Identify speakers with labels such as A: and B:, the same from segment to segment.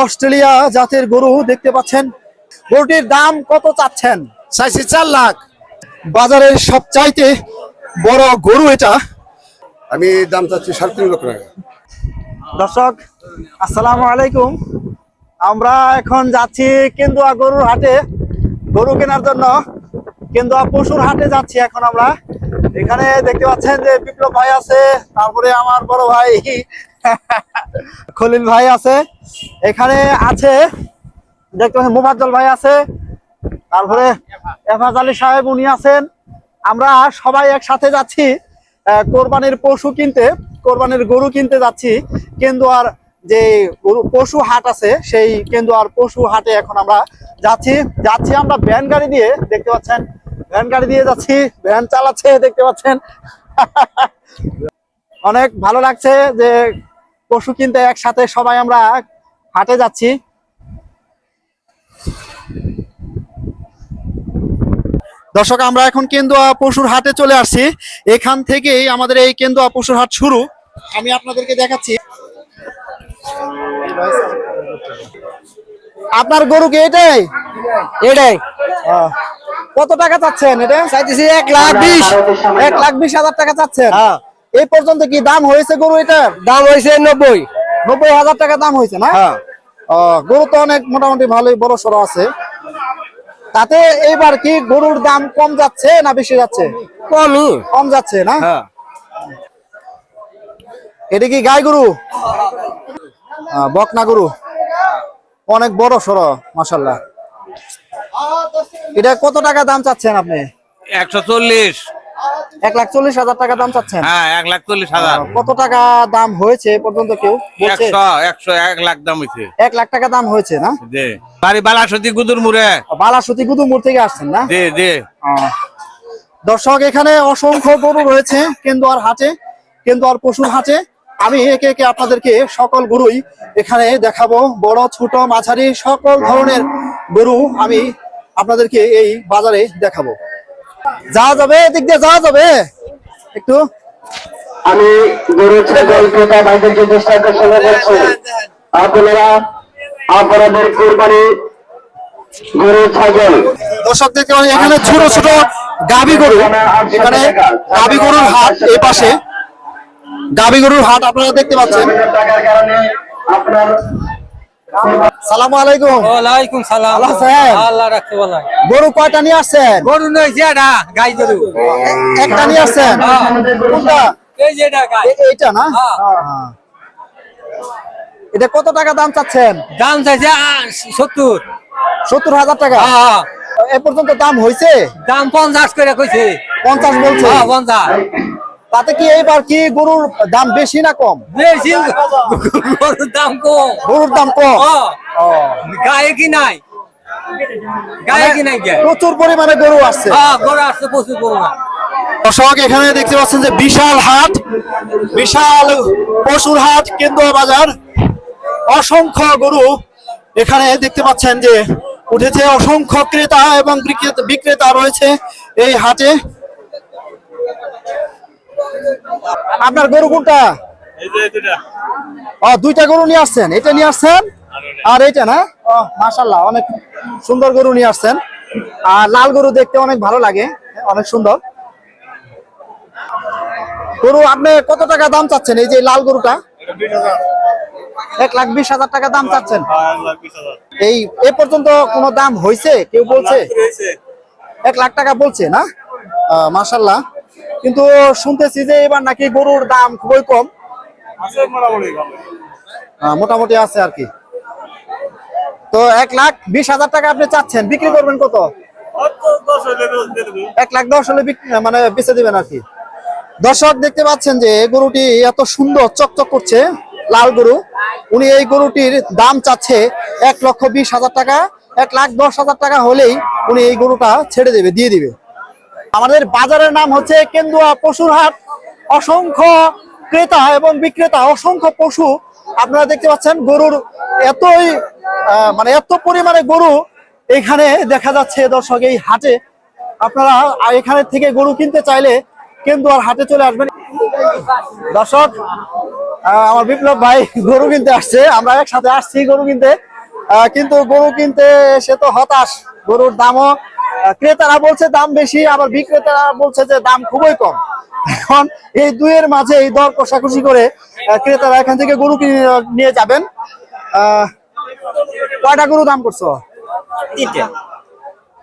A: Australia জাতের গরু দেখতে পাচ্ছেন। গরুটির দাম কত চাচ্ছেন?
B: চাইছি চার লাখ।
A: বাজারের সবচাইতে বড় গরু এটা।
B: আমি দাম চাচ্ছি সাড়ে তিন লক্ষ টাকা।
A: দর্শক আসসালামু আলাইকুম। আমরা এখন যাচ্ছি কেন্দুয়া গরুর হাটে। গরু কেনার জন্য কেন্দুয়া পশুর হাটে যাচ্ছি এখন আমরা। এখানে দেখতে পাচ্ছেন যে বিপ্লব ভাই আছে তারপরে আমার বড় ভাই খলিল ভাই আছে। এখানে আছে, দেখতে পাচ্ছেন মুফাজ্জল ভাই আছে। তারপরে এফাজ আলী সাহেব উনি আছেন। আমরা সবাই একসাথে যাচ্ছি কোরবানির পশু কিনতে, কোরবানির গরু কিনতে যাচ্ছি। কেন্দুয়ার যে পশু হাট আছে, সেই কেন্দুয়ার পশু হাটে এখন আমরা যাচ্ছি। যাচ্ছি আমরা ভ্যান গাড়ি দিয়ে, দেখতে পাচ্ছেন, ভ্যান গাড়ি দিয়ে যাচ্ছি। ভ্যান চালাচ্ছে, দেখতে পাচ্ছেন। অনেক ভালো লাগছে যে পশু কিনতে একসাথে সবাই আমরা হাটে যাচ্ছি। দর্শক আমরা এখন কেন্দুয়া পশুর হাটে চলে আসছি। এখান থেকেই আমাদের এই কেন্দুয়া পশুর হাট শুরু। আমি আপনাদেরকে দেখাচ্ছি। আপনার গরু কি এটাই?
C: এটাই?
A: কত টাকা চাচ্ছেন এটা?
C: চাইতেছি এক লাখ বিশ।
A: এক লাখ বিশ হাজার টাকা চাচ্ছেন।
C: হ্যাঁ।
A: এই পর্যন্ত কি দাম হয়েছে গরু এটার
C: দাম হয়েছে নব্বই।
A: নব্বই হাজার টাকা দাম হয়েছে না?
C: হ্যাঁ।
A: গরু তো অনেক মোটামুটি ভালোই বড় সড়ো আছে। তাতে এইবার কি গরুর দাম কম যাচ্ছে না বেশি যাচ্ছে?
C: কমই।
A: কম যাচ্ছে না?
C: হ্যাঁ।
A: এটা কি গাই গরু? বকনা গরু? অনেক বড় সড়ো মাসাল্লাহ এটা কত টাকা দাম চাচ্ছেন আপনি?
D: একশো চল্লিশ।
A: এক লাখ চল্লিশ হাজার টাকা দাম চাচ্ছেন?
D: হ্যাঁ এক লাখ চল্লিশ হাজার।
A: কত টাকা দাম হয়েছে পর্যন্ত কেউ?
D: একশো এক লাখ দাম হয়েছে।
A: এক লাখ টাকা দাম হয়েছে না?
D: বাড়ি বালাসতি
A: থেকে আসছেন না? দর্শক এখানে অসংখ্য গরু রয়েছে কেন্দুয়ার হাটে কেন্দুয়ার পশুর হাটে। আমি একে একে আপনাদেরকে সকল গরুই এখানে দেখাবো। বড় ছোট মাঝারি সকল ধরনের গরু আমি আপনাদেরকে এই বাজারে দেখাবো। যাওয়া যাবে? এদিক দিয়ে যাওয়া যাবে? একটু।
E: আমি গরু ছাগল ক্রেতা ভাইদেরকে দৃষ্টান্তের সঙ্গে বলছি আপনারা আপনাদের কোরবানি গরু ছাগল।
A: দর্শক দেখতে এখানে ছোট ছোট গাবি গরু এখানে গাবি গরুর হাট এই পাশে। গাবি গরুর হাট আপনারা দেখতে পাচ্ছেন।
E: টাকার কারণে আপনার
A: সালামু আলাইকুম।
C: ওয়ালাইকুম সালাম? আল্লাহ রাখতে
A: গরু কয়টা নিয়ে আসছেন?
C: গরু নয় যেটা গাই গরু।
A: একটা নিয়ে আসছেন? কোনটা?
C: এই যেটা গাই।
A: এ- এইটা না?
C: হ্যাঁ।
A: হ্যাঁ। এটা কত টাকা দাম চাচ্ছেন?
C: দাম চাইছে সত্তর।
A: সত্তর হাজার টাকা?
C: হ্যাঁ
A: এ পর্যন্ত দাম হয়েছে
C: দাম পঞ্চাশ করে কইছে।
A: পঞ্চাশ বলছে?
C: হ্যাঁ পঞ্চাশ।
A: তাতে কি এইবার কি গরুর দাম বেশি না কম?
C: বেশি গরুর দাম কম।
A: গরুর দাম কম?
C: হ্যাঁ। গায়ে কি নাই? গায়ে কি নাই
A: প্রচুর পরিমাণে গরু আসছে।
C: হ্যাঁ গরু আসছে প্রচুর গরু না
A: দর্শক এখানে দেখতে পাচ্ছেন যে বিশাল হাট বিশাল পশুর হাট কেন্দ্র বাজার। অসংখ্য গরু এখানে দেখতে পাচ্ছেন যে উঠেছে। অসংখ্য ক্রেতা এবং বিক্রেতা- বিক্রেতা রয়েছে এই হাটে। আপনার গরু কোনটা? ও দুইটা গরু নিয়ে আসছেন। এটা নিয়ে আসছেন? আর এইটা না? ও মাশাল্লাহ অনেক সুন্দর গরু নিয়ে আসছেন। আর লাল গরু দেখতে অনেক ভালো লাগে অনেক সুন্দর। গরু আপনি কত টাকা দাম চাচ্ছেন এই যে লাল গরুটা? এক লাখ বিশ হাজার টাকা দাম চাচ্ছেন। এই এ পর্যন্ত কোনো দাম হয়েছে? কেউ বলছে? এক লাখ টাকা বলছে না? মাসাল্লাহ কিন্তু শুনতেছি যে এবার নাকি গরুর দাম খুবই কম। মোটামুটি আছে আর কি। তো এক লাখ বিশ হাজার টাকা আপনি চাচ্ছেন বিক্রি করবেন কত? এক লাখ দশ হলে মানে বেঁচে দিবেন আর কি। দর্শক দেখতে পাচ্ছেন যে গরুটি এত সুন্দর চকচক করছে লাল গরু। উনি এই গরুটির দাম চাচ্ছে এক লক্ষ বিশ হাজার টাকা। এক লাখ দশ হাজার টাকা হলেই উনি এই গরুটা ছেড়ে দেবে দিয়ে দিবে। আমাদের বাজারের নাম হচ্ছে কেন্দুয়া পশুর হাট অসংখ্য ক্রেতা এবং বিক্রেতা, অসংখ্য পশু আপনারা দেখতে পাচ্ছেন গরুর এতই মানে এত পরিমাণে গরু এখানে দেখা যাচ্ছে দর্শক এই হাটে। আপনারা এখানে থেকে গরু কিনতে চাইলে কেন্দুয়ার হাটে চলে আসবেন। দর্শক আমার বিপ্লব ভাই গরু কিনতে আসছে। আমরা একসাথে আসছি গরু কিনতে। কিন্তু গরু কিনতে সে তো হতাশ। গরুর দামও ক্রেতারা বলছে দাম বেশি আবার বিক্রেতারা বলছে যে দাম খুবই কম। এখন এই দুইয়ের মাঝে এই দর কষাকষি করে ক্রেতারা এখান থেকে গরু কিনে নিয়ে যাবেন। আহ, কয়টা গরু দাম করছ?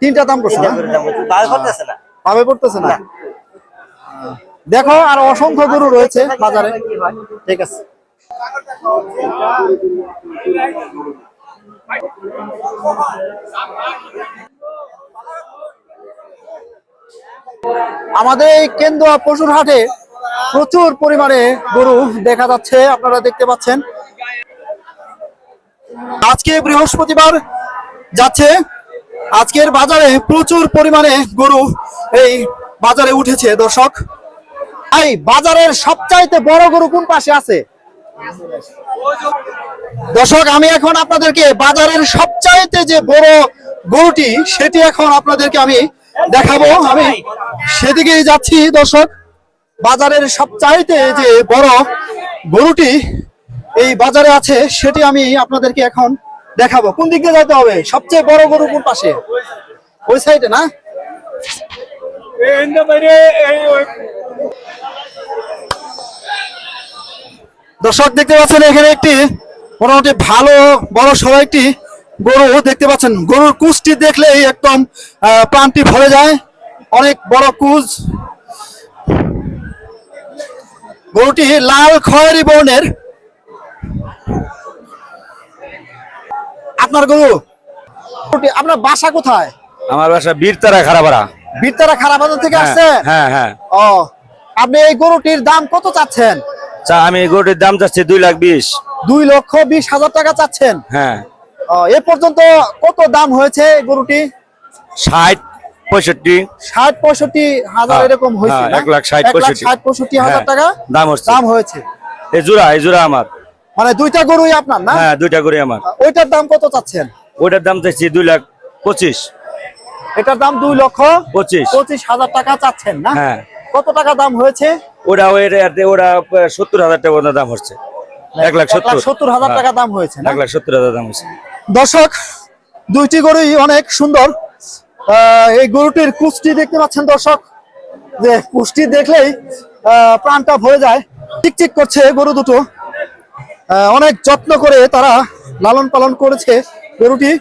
A: তিনটা। দাম করছ না? ভাবে পড়তেছে না। দেখো আর অসংখ্য গরু রয়েছে বাজারে। ঠিক আছে। আমাদের এই কেন্দ্র পশুর হাটে প্রচুর পরিমাণে গরু দেখা যাচ্ছে, আপনারা দেখতে পাচ্ছেন। আজকে বৃহস্পতিবার যাচ্ছে। আজকের বাজারে প্রচুর পরিমাণে গরু এই বাজারে উঠেছে, দর্শক। এই বাজারের সবচাইতে বড় গরু কোন পাশে আছে? দর্শক, আমি এখন আপনাদেরকে বাজারের সবচাইতে যে বড় গরুটি, সেটি এখন আপনাদেরকে আমি দেখাবো আমি। সেদিকেই যাচ্ছি, দর্শক। বাজারের সবচাইতে যে বড় গরুটি এই বাজারে আছে, সেটি আমি আপনাদেরকে এখন দেখাবো। কোন দিক দিয়ে যেতে হবে? সবচেয়ে বড় গরু কোন পাশে? ওই সাইডে, না? দর্শক, দেখতে পাচ্ছেন এখানে একটি মোটামুটি ভালো, বড় সবাই একটি গরু দেখতে পাচ্ছেন। গরুর কুচটি দেখলেই একদম প্রাণটি ভরে যায়। অনেক বড় কুচ গরুটি লাল খয়েরি বর্ণের। আপনার গরু? আপনার বাসা কোথায়?
F: আমার বাসা বীরতারা খারাপাড়া।
A: বীরতারা খারাপ থেকে আসছে?
F: হ্যাঁ হ্যাঁ।
A: ও আপনি এই গরুটির দাম কত চাচ্ছেন?
F: আমি এই গরুটির দাম চাচ্ছি দুই লাখ বিশ।
A: দুই লক্ষ বিশ হাজার টাকা চাচ্ছেন।
F: হ্যাঁ।
A: এ পর্যন্ত কত দাম হয়েছে গরুটি?
F: ষাট পঁয়ষট্টি।
A: ষাট পঁয়ষট্টি হাজার
F: হ্যাঁ,
A: এরকম হয়েছে
F: হ্যাঁ, এক লাখ ষাট পঁয়ষট্টি।
A: ষাট পঁয়ষট্টি হাজার
F: হ্যাঁ,
A: টাকা
F: দাম হচ্ছে।
A: দাম হয়েছে।
F: এই জোড়া এই জোড়া আমার।
A: মানে দুইটা গরুই আপনার না?
F: হ্যাঁ দুইটা করে আমার।
A: ওইটার দাম কত চাচ্ছেন?
F: ওইটার দাম চাইছি দুই লাখ পঁচিশ।
A: এটার দাম দুই লক্ষ
F: পঁচিশ।
A: পঁচিশ হাজার টাকা চাচ্ছেন না?
F: হ্যাঁ।
A: কত টাকা দাম হয়েছে?
F: ওই ওরা সত্তর হাজার টাকা দাম হচ্ছে। এক লাখ সত্তর।
A: সত্তর হাজার
F: হ্যাঁ,
A: টাকা দাম হয়েছে
F: এক লাখ সত্তর হাজার দাম হচ্ছে
A: দর্শক দুইটি গরুই অনেক সুন্দর। আহ, এই গরুটির কুষ্টি দেখতে পাচ্ছেন দর্শক। যে কুষ্টি দেখলেই প্রাণটা ভরে যায়। চিকচিক করছে গরু দুটো। অনেক যত্ন করে তারা লালন পালন করেছে গরুটি।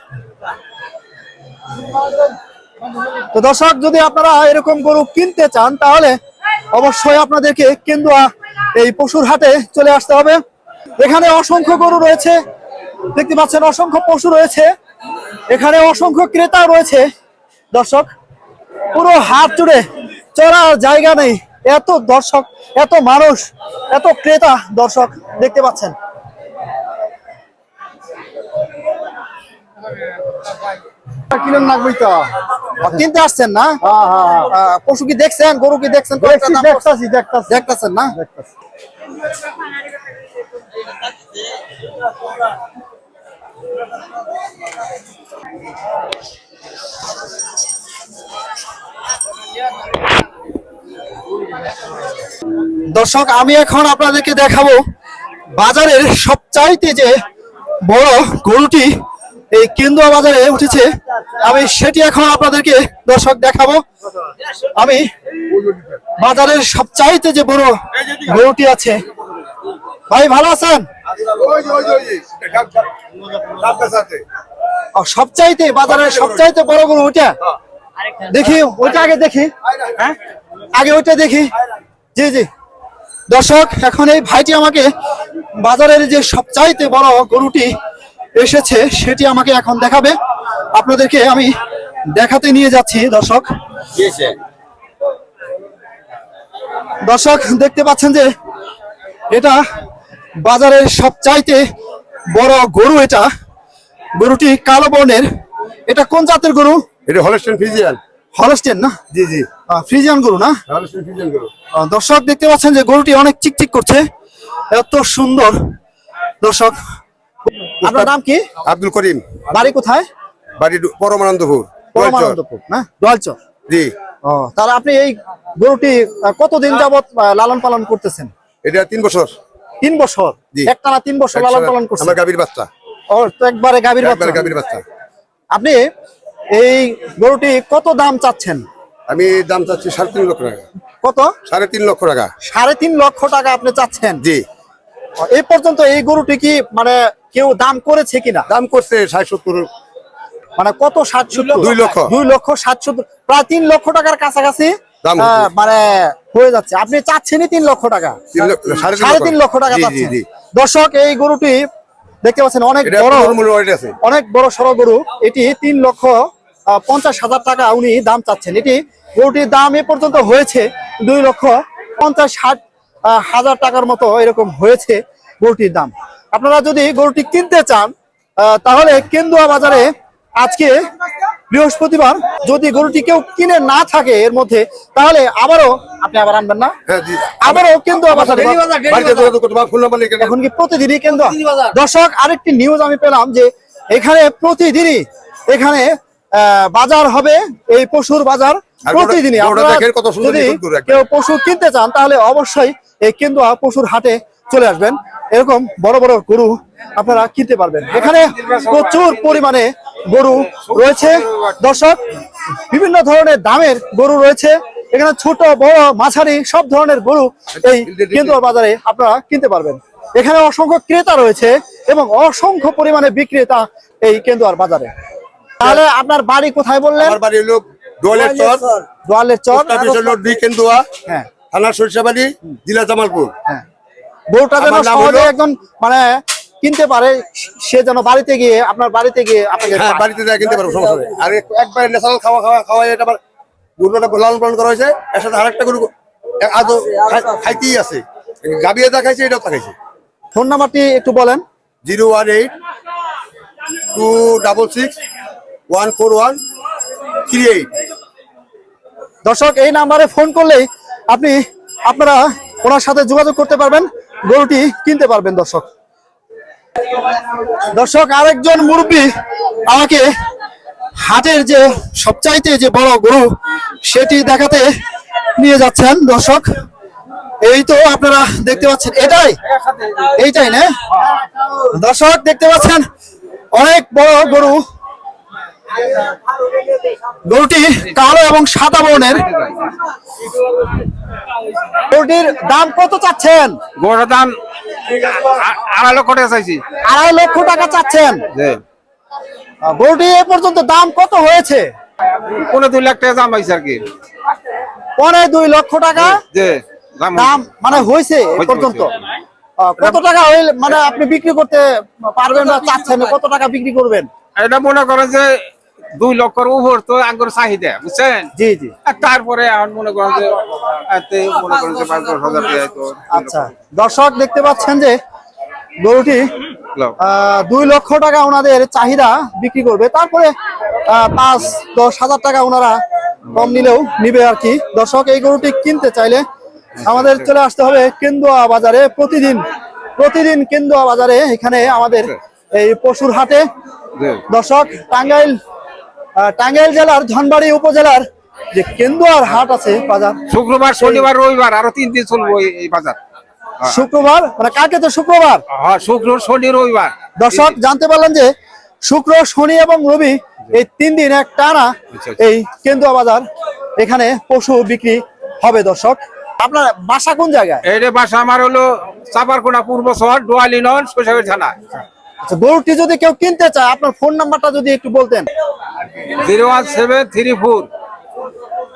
A: তো দর্শক যদি আপনারা এরকম গরু কিনতে চান তাহলে অবশ্যই আপনাদেরকে কেন্দুয়া এই পশুর হাটে চলে আসতে হবে। এখানে অসংখ্য গরু রয়েছে। দেখতে পাচ্ছেন অসংখ্য পশু রয়েছে। এখানে অসংখ্য ক্রেতা রয়েছে। দর্শক পুরো হাত জুড়ে চড়ার জায়গা নেই। এত দর্শক এত মানুষ এত ক্রেতা দর্শক দেখতে পাচ্ছেন। তো? কিনতে আসছেন না? আহ, পশু কি দেখছেন? গরু কি দেখছেন? দেখতেছি দেখতেছেন না? দর্শক, আমি এখন আপনাদেরকে দেখাবো বাজারের সবচাইতে যে বড় গরুটি, এই কেন্দ্র বাজারে উঠেছে। আমি সেটি এখন আপনাদেরকে দর্শক দেখাবো। আমি বাজারের সবচাইতে যে বড় গরুটি আছে ভাই ভালো আছেন? সবচাইতে বাজারের সবচাইতে বড় গরু ওইটা? দেখি ওইটা আগে দেখি। হ্যাঁ? আগে ওইটা দেখি। জি জি। দর্শক এখন এই ভাইটি আমাকে বাজারের যে সবচাইতে বড় গরুটি এসেছে সেটি আমাকে এখন দেখাবে। আপনাদেরকে আমি দেখাতে নিয়ে যাচ্ছি দর্শক। দর্শক দেখতে পাচ্ছেন যে এটা বাজারের সবচাইতে বড় গরু এটা। গরুটি কালো বর্ণের। এটা কোন জাতের গরু?
B: এটা হলস্টেন ফিজিয়ান
A: হলস্টেন না?
B: জি জি।
A: ফ্রিজিয়ান গরু না?
B: হলস্টেন
A: দর্শক দেখতে পাচ্ছেন যে গরুটি অনেক চিকচিক করছে। এত সুন্দর। দর্শক আপনার নাম কি?
B: আব্দুল করিম।
A: বাড়ি কোথায়?
B: বাড়ি পরমানন্দপুর।
A: পরমানন্দপুর না? দোয়ালচর
B: জি।
A: ও তাহলে আপনি এই গরুটি কতদিন যাবত লালন পালন করতেছেন?
B: এটা তিন বছর।
A: তিন বছর। একটানা তিন বছর লালন পালন করছে।
B: আমার গাভীর বাচ্চা।
A: ও তো একবারে গাভীর বাচ্চা।
B: গাভীর বাচ্চা।
A: আপনি এই গরুটি কত দাম চাচ্ছেন?
B: আমি দাম চাচ্ছি সাড়ে তিন লক্ষ টাকা।
A: কত?
B: সাড়ে তিন লক্ষ টাকা।
A: সাড়ে তিন লক্ষ টাকা আপনি চাচ্ছেন?
B: জি।
A: এই পর্যন্ত এই গরুটি কি মানে কেউ দাম করেছে কিনা?
B: দাম করছে ষাট সত্তর।
A: মানে কত ষাট সত্তর?
B: দুই লক্ষ।
A: দুই লক্ষ ষাট সত্তর। প্রায় তিন লক্ষ টাকার কাছাকাছি। মানে হয়ে যাচ্ছে। আপনি চাচ্ছেনই তিন লক্ষ টাকা।
B: সাড়ে তিন লক্ষ।
A: টাকা। দর্শক এই গরুটি দেখতে পাচ্ছেন অনেক বড় অনেক বড় সড়ো গরু। এটি তিন লক্ষ পঞ্চাশ হাজার টাকা উনি দাম চাচ্ছেন। এটি গরুটির দাম এ পর্যন্ত হয়েছে দুই লক্ষ পঞ্চাশ ষাট হাজার টাকার মতো এরকম হয়েছে গরুটির দাম। আপনারা যদি গরুটি কিনতে চান আহ, তাহলে কেন্দুয়া বাজারে আজকে বৃহস্পতিবার যদি গরুটি কেউ কিনে না থাকে এর মধ্যে তাহলে আবারও আপনি আবার আনবেন না?
B: হ্যাঁ
A: আবারও
B: লিখে
A: এখন কি প্রতিদিনই কেন্দ্র? দর্শক আরেকটি নিউজ আমি পেলাম যে এখানে প্রতিদিনই এখানে আহ, বাজার হবে এই পশুর বাজার প্রতিদিনই। যদি। কেউ পশু কিনতে চান তাহলে অবশ্যই এই কেন্দুয়া পশুর হাটে চলে আসবেন। এরকম বড় বড় গরু আপনারা কিনতে পারবেন। এখানে প্রচুর পরিমাণে গরু রয়েছে। দর্শক বিভিন্ন ধরনের দামের গরু রয়েছে। এখানে ছোট বড় মাঝারি সব ধরনের গরু এই কেন্দুয়া বাজারে আপনারা কিনতে পারবেন। এখানে অসংখ্য ক্রেতা রয়েছে এবং অসংখ্য পরিমাণে বিক্রেতা এই কেন্দুয়ার বাজারে। তাহলে আপনার বাড়ি কোথায় বললেন?
B: আমার বাড়ি হলো দোয়ালের চর।
A: দোয়ালের চর।
B: পোস্ট দুই কেন্দুয়া।
A: হ্যাঁ।
B: থানা সরিষাবাড়ি জেলা জামালপুর।
A: হ্যাঁ। যেন সহজে একজন মানে কিনতে পারে সে যেন বাড়িতে গিয়ে আপনার বাড়িতে গিয়ে আপনাকে
B: হ্যাঁ বাড়িতে যা কিনতে পারব সমস্যা নেই। আর এক- একবারে ন্যাচারাল খাওয়া খাওয়া খাওয়া এটা আবার গরুটা লালন পালন করা হয়েছে এর সাথে আরেকটা গরু আদৌ খাইতেই আছে। গাবিয়ে যা খাইছে এটাও তা খাইছে
A: ফোন নাম্বারটি একটু বলেন।
B: Zero one eight two double six one four one three eight.
A: দর্শক এই নাম্বারে ফোন করলেই আপনি আপনারা ওনার সাথে যোগাযোগ করতে পারবেন গরুটি কিনতে পারবেন দর্শক। দর্শক, আরেকজন মুরব্বী আমাকে হাটের যে সবচাইতে যে বড় গরু, সেটি দেখাতে নিয়ে যাচ্ছেন। দর্শক, এই তো আপনারা দেখতে পাচ্ছেন, এটাই, এইটাই না? দর্শক, দেখতে পাচ্ছেন, অনেক বড় গরু গরুটি কালো এবং সাদা বর্ণের। গরুটির দাম কত চাচ্ছেন?
D: গোড়ার দাম আড়াই লক্ষ টাকা চাইছি।
A: আড়াই লক্ষ টাকা চাচ্ছেন? গরুটি এ পর্যন্ত দাম কত হয়েছে?
D: পনেরো দুই লাখ টাকা দাম হয়েছে আর কি।
A: পরে দুই লক্ষ টাকা?
D: যে দাম
A: দাম মানে হয়েছে এ পর্যন্ত? কত টাকা হইলে মানে আপনি বিক্রি করতে পারবেন না চাচ্ছেন কত টাকা বিক্রি করবেন?
D: এটা মনে করেন যে দুই লক্ষর উপর তো আঙ্গুর চাহিদা বুঝছেন?
A: জি জি।
D: তারপরে মনে করেন যে এতে মনে করেন যে পাঁচ দশ হাজার
A: আচ্ছা দর্শক দেখতে পাচ্ছেন যে গরুটি দুই লক্ষ টাকা ওনাদের চাহিদা বিক্রি করবে। তারপরে পাঁচ দশ হাজার টাকা ওনারা কম নিলেও নিবে আর কি। দর্শক এই গরুটি কিনতে চাইলে আমাদের চলে আসতে হবে কেন্দুয়া বাজারে। প্রতিদিন প্রতিদিন কেন্দুয়া বাজারে এখানে আমাদের এই পশুর হাটে। দর্শক টাঙ্গাইল টাঙ্গাইল জেলার ধনবাড়ি উপজেলার যে কেন্দুয়ার হাট আছে বাজার
D: শুক্রবার শনিবার রবিবার আরও তিন দিন চলবো এই- বাজার।
A: শুক্রবার মানে কালকে তো শুক্রবার?
D: হ্যাঁ শুক্র শনি রবিবার।
A: দর্শক জানতে পারলেন যে শুক্র শনি এবং রবি এই তিন দিন এক টানা
D: আচ্ছা।
A: এই কেন্দুয়া বাজার এখানে পশু বিক্রি হবে দর্শক। আপনার বাসা কোন জায়গায়?
D: এই বাসা আমার হলো চাপারকোনা পূর্ব শহর ডোয়ালি নন শৈশবের থানা।
A: আচ্ছা, গরুটি যদি কেউ কিনতে চায় আপনার ফোন নাম্বারটা যদি একটু বলতেন।
D: Zero one seven three four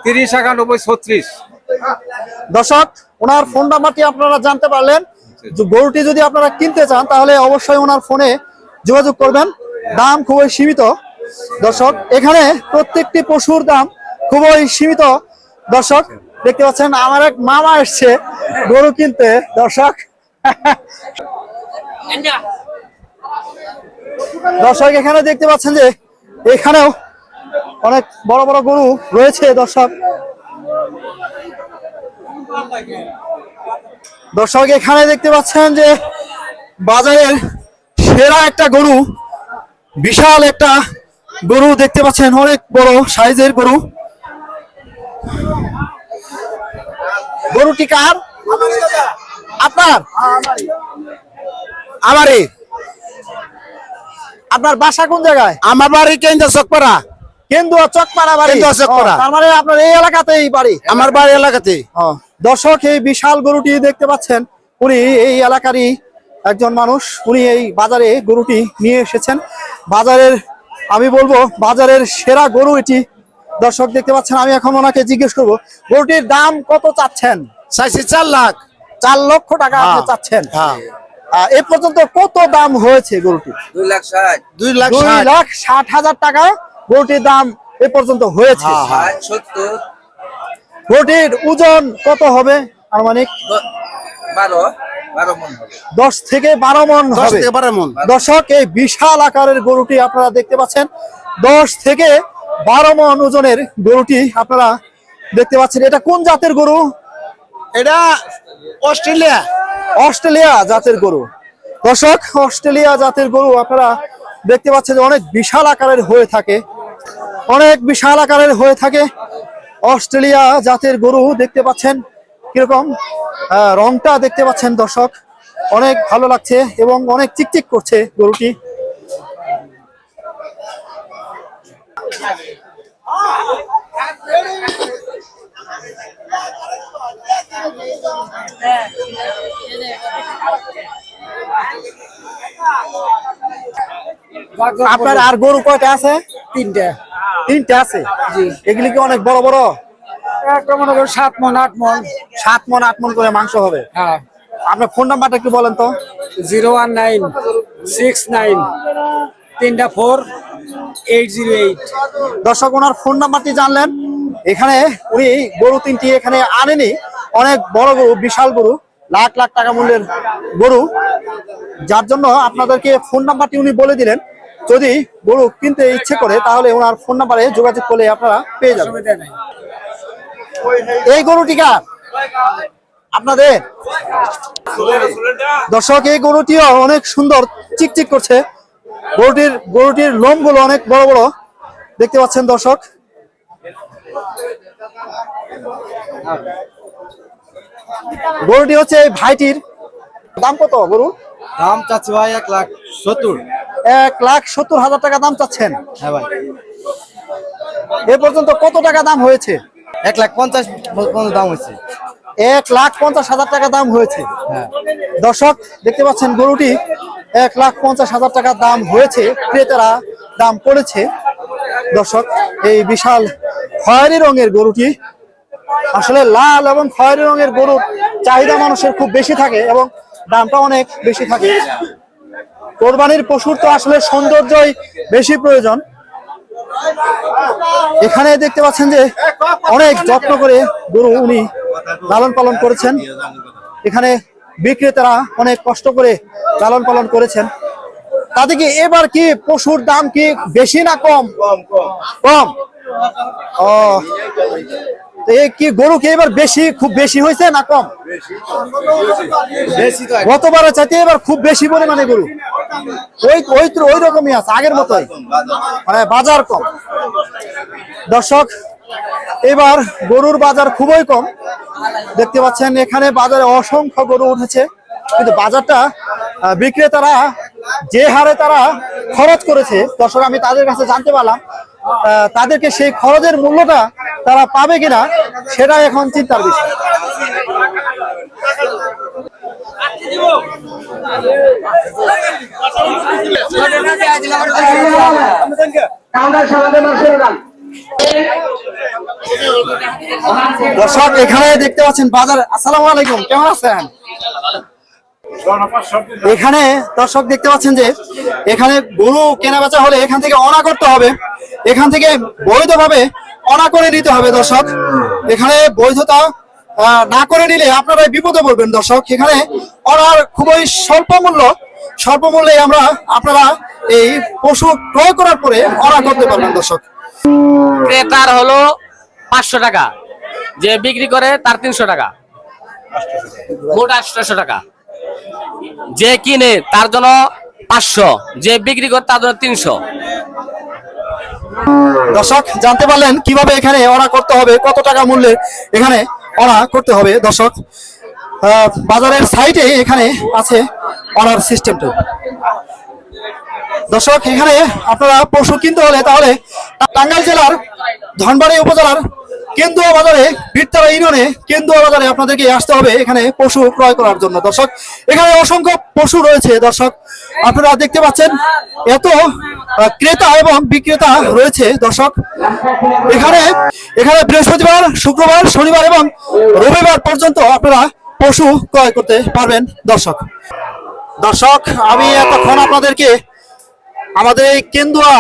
D: তিরিশ একানব্বই ছত্রিশ।
A: দর্শক ওনার ফোন নাম্বারটি আপনারা জানতে পারলেন। গরুটি যদি আপনারা কিনতে চান তাহলে অবশ্যই ওনার ফোনে যোগাযোগ করবেন। দাম খুবই সীমিত। দর্শক এখানে প্রত্যেকটি পশুর দাম খুবই সীমিত। দর্শক দেখতে পাচ্ছেন আমার এক মামা এসছে গরু কিনতে। দর্শক দর্শক এখানে দেখতে পাচ্ছেন যে এখানেও অনেক বড় বড় গরু রয়েছে দর্শক। দর্শক এখানে দেখতে পাচ্ছেন যে বাজারের সেরা একটা গরু বিশাল একটা গরু দেখতে পাচ্ছেন অনেক বড় সাইজের গরু। গরুটি কার? আপনার?
B: আমারই।
A: আপনার বাসা কোন জায়গায়?
B: আমার বাড়ি কেন্দ্র চকপাড়া।
A: কেন্দুয়া চকপাড়া বাড়ি?
B: চকপাড়া।
A: তার মানে আপনার এই এলাকাতেই বাড়ি?
B: আমার বাড়ি এলাকাতে
A: ও, দর্শক এই বিশাল গরুটি দেখতে পাচ্ছেন। উনি এই এলাকারই একজন মানুষ। উনি এই বাজারে গরুটি নিয়ে এসেছেন। বাজারের আমি বলব বাজারের সেরা গরু এটি। দর্শক দেখতে পাচ্ছেন আমি এখন ওনাকে জিজ্ঞেস করব গরুটির দাম কত চাচ্ছেন?
B: চাইছি চার লাখ।
A: চার লক্ষ টাকা আপনি
B: হ্যাঁ।
A: চাচ্ছেন।
B: হ্যাঁ।
A: এ পর্যন্ত কত দাম হয়েছে গরুটির
F: দুই লাখ ষাট।
B: দুই লাখ
A: দুই
B: ষাট।
A: লাখ ষাট হাজার টাকা গরুটির দাম এ পর্যন্ত হয়েছে।
B: হ্যাঁ, হ্যাঁ।
A: গরুটির ওজন কত হবে আনুমানিক?
F: বারো মন
A: দশ থেকে বারো মন হবে।
B: থেকে
A: দর্শক এই বিশাল আকারের গরুটি আপনারা দেখতে পাচ্ছেন। দশ থেকে বারো মন ওজনের গরুটি আপনারা দেখতে পাচ্ছেন। এটা কোন জাতের গরু?
B: এটা অস্ট্রেলিয়া।
A: অস্ট্রেলিয়া জাতের গরু। দর্শক, অস্ট্রেলিয়া জাতের গরু আপনারা দেখতে পাচ্ছেন যে অনেক বিশাল আকারের হয়ে থাকে। অনেক বিশাল আকারের হয়ে থাকে। অস্ট্রেলিয়া জাতের গরু দেখতে পাচ্ছেন কীরকম? রংটা দেখতে পাচ্ছেন দর্শক। অনেক ভালো লাগছে এবং অনেক চিকচিক করছে গরুটি। আপনার আর গরু কয়টা আছে?
C: তিনটা।
A: তিনটা আছে? এগুলি কি অনেক বড় বড়?
C: একটা মনে করো সাত মন আট মন।
A: সাত মন আট মন করে মাংস হবে?
C: হ্যাঁ।
A: আপনার ফোন নাম্বারটা একটু বলেন তো।
C: Zero one nine six nine তিনটা ফোর এইট জিরো এইট।
A: দর্শক ওনার ফোন নাম্বারটি জানলেন। এখানে উনি গরু তিনটি এখানে আনেনি। অনেক বড় গরু বিশাল গরু লাখ লাখ টাকা মূল্যের গরু। যার জন্য আপনাদেরকে ফোন নাম্বারটি উনি বলে দিলেন। যদি গরু কিনতে ইচ্ছে করে তাহলে ওনার ফোন নাম্বারে যোগাযোগ করলে আপনারা পেয়ে যাবেন। এই গরুটি কার? আপনাদের? দর্শক এই গরুটিও অনেক সুন্দর চিকচিক করছে। গরুটির গরুটির লোমগুলো অনেক বড় বড়। দেখতে পাচ্ছেন দর্শক। গরুটি হচ্ছে এই ভাইটির। দাম কত গরু?
C: দাম চাচ্ছি ভাই এক লাখ সত্তর।
A: এক লাখ সত্তর হাজার টাকা দাম চাচ্ছেন।
C: হ্যাঁ ভাই।
A: এ পর্যন্ত কত টাকা দাম হয়েছে?
C: এক লাখ পঞ্চাশ পর্যন্ত দাম হয়েছে।
A: এক লাখ পঞ্চাশ হাজার টাকা দাম হয়েছে।
C: হ্যাঁ।
A: দর্শক দেখতে পাচ্ছেন গরুটি এক লাখ পঞ্চাশ হাজার টাকা দাম হয়েছে। ক্রেতারা দাম পড়েছে দর্শক এই বিশাল খয়েরি রঙের গরুটি আসলে লাল এবং খয়েরি রঙের গরুর চাহিদা মানুষের খুব বেশি থাকে এবং দামটা অনেক বেশি থাকে। কোরবানির পশুর তো আসলে সৌন্দর্যই বেশি প্রয়োজন। এখানে দেখতে পাচ্ছেন যে অনেক যত্ন করে গরু উনি লালন পালন করেছেন। এখানে বিক্রেতারা অনেক কষ্ট করে লালন পালন করেছেন। তাতে কি এবার কি পশুর দাম কি বেশি না কম? কম। ও। তো এই কি গরু কি এবার বেশি খুব বেশি হয়েছে না কম? গতবারের চাইতে এবার খুব বেশি পরিমাণে গরু। ওই ওই ওই রকমই আছে আগের মতোই। মানে বাজার কম। দর্শক এবার গরুর বাজার খুবই কম। দেখতে পাচ্ছেন এখানে বাজারে অসংখ্য গরু উঠেছে। কিন্তু বাজারটা বিক্রেতারা যে হারে তারা খরচ করেছে দর্শক আমি তাদের কাছে জানতে পারলাম আহ, তাদেরকে সেই খরচের মূল্যটা তারা পাবে কিনা সেটা এখন চিন্তার বিষয়। দর্শক, এখানে দেখতে পাচ্ছেন বাজার। আসসালামু আলাইকুম, কেমন আছেন? এখানে দর্শক দেখতে পাচ্ছেন যে এখানে গরু কেনা বেচা হলে এখান থেকে অনা করতে হবে। এখান থেকে বৈধভাবে অনা করে নিতে হবে, দর্শক। এখানে বৈধতা না করে নিলে আপনারা বিপদে পড়বেন, দর্শক। এখানে অনার খুবই স্বল্প মূল্য। স্বল্প মূল্যে আমরা আপনারা এই পশু ক্রয় করার পরে অনা করতে পারবেন, দর্শক।
G: ক্রেতার হলো পাঁচশো টাকা। যে বিক্রি করে তার তিনশো টাকা। মোট আটশো টাকা। যে কিনে তার জন্য পাঁচশো। যে বিক্রি করে তার জন্য তিনশো।
A: দর্শক, জানতে পারলেন কীভাবে এখানে অর্ডার করতে হবে, কত টাকা মূল্যে এখানে অর্ডার করতে হবে। দর্শক বাজারের সাইডে এখানে আছে অর্ডার সিস্টেমটা। দর্শক, এখানে আপনারা পশু কিনতে হলে তাহলে টাঙ্গাইল জেলার ধনবাড়ি উপজেলার কেন্দুয়া বাজারে বীরতলা ইউনিয়নে কেন্দুয়া বাজারে আপনাদেরকে আসতে হবে। এখানে পশু ক্রয় করার জন্য। দর্শক, এখানে অসংখ্য পশু রয়েছে। দর্শক, আপনারা দেখতে পাচ্ছেন, এত ক্রেতা এবং বিক্রেতা রয়েছে। দর্শক, এখানে এখানে বৃহস্পতিবার, শুক্রবার, শনিবার এবং রবিবার পর্যন্ত আপনারা পশু ক্রয় করতে পারবেন। দর্শক দর্শক, আমি এতক্ষণ আপনাদেরকে আমাদের এই কেন্দুয়া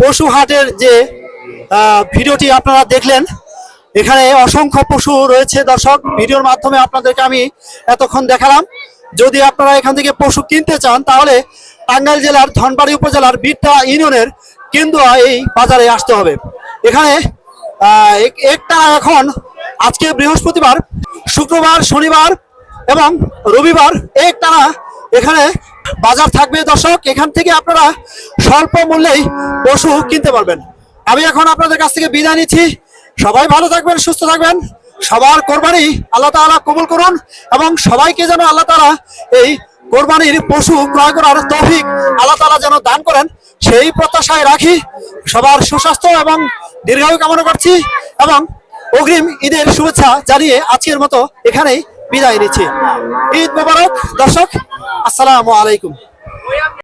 A: পশু হাটের যে ভিডিওটি আপনারা দেখলেন। এখানে অসংখ্য পশু রয়েছে দর্শক। ভিডিওর মাধ্যমে আপনাদেরকে আমি এতক্ষণ দেখালাম। যদি আপনারা এখান থেকে পশু কিনতে চান, তাহলে টাঙ্গাইল জেলার ধনবাড়ি উপজেলার বিট্টা ইউনিয়নের কেন্দুয়া এই বাজারে আসতে হবে। এখানে একটা এখন, আজকে বৃহস্পতিবার, শুক্রবার, শনিবার এবং রবিবার এক টানা এখানে বাজার থাকবে দর্শক। এখান থেকে আপনারা স্বল্প মূল্যেই পশু কিনতে পারবেন। আমি এখন আপনাদের কাছ থেকে বিদায় নিচ্ছি। সবাই ভালো থাকবেন, সুস্থ থাকবেন। সবার কোরবানি আল্লাহ তাআলা কবুল করুন এবং সবাইকে যেন আল্লাহ তাআলা এই কোরবানির পশু ক্রয় করার তৌফিক আল্লাহ তাআলা যেন দান করেন, সেই প্রত্যাশায় রাখি। সবার সুস্বাস্থ্য এবং দীর্ঘায়ু কামনা করছি এবং অগ্রিম ঈদের শুভেচ্ছা জানিয়ে আজকের মতো এখানেই বিদায় নিচ্ছি। ঈদ মোবারক, দর্শক, আসসালামু আলাইকুম।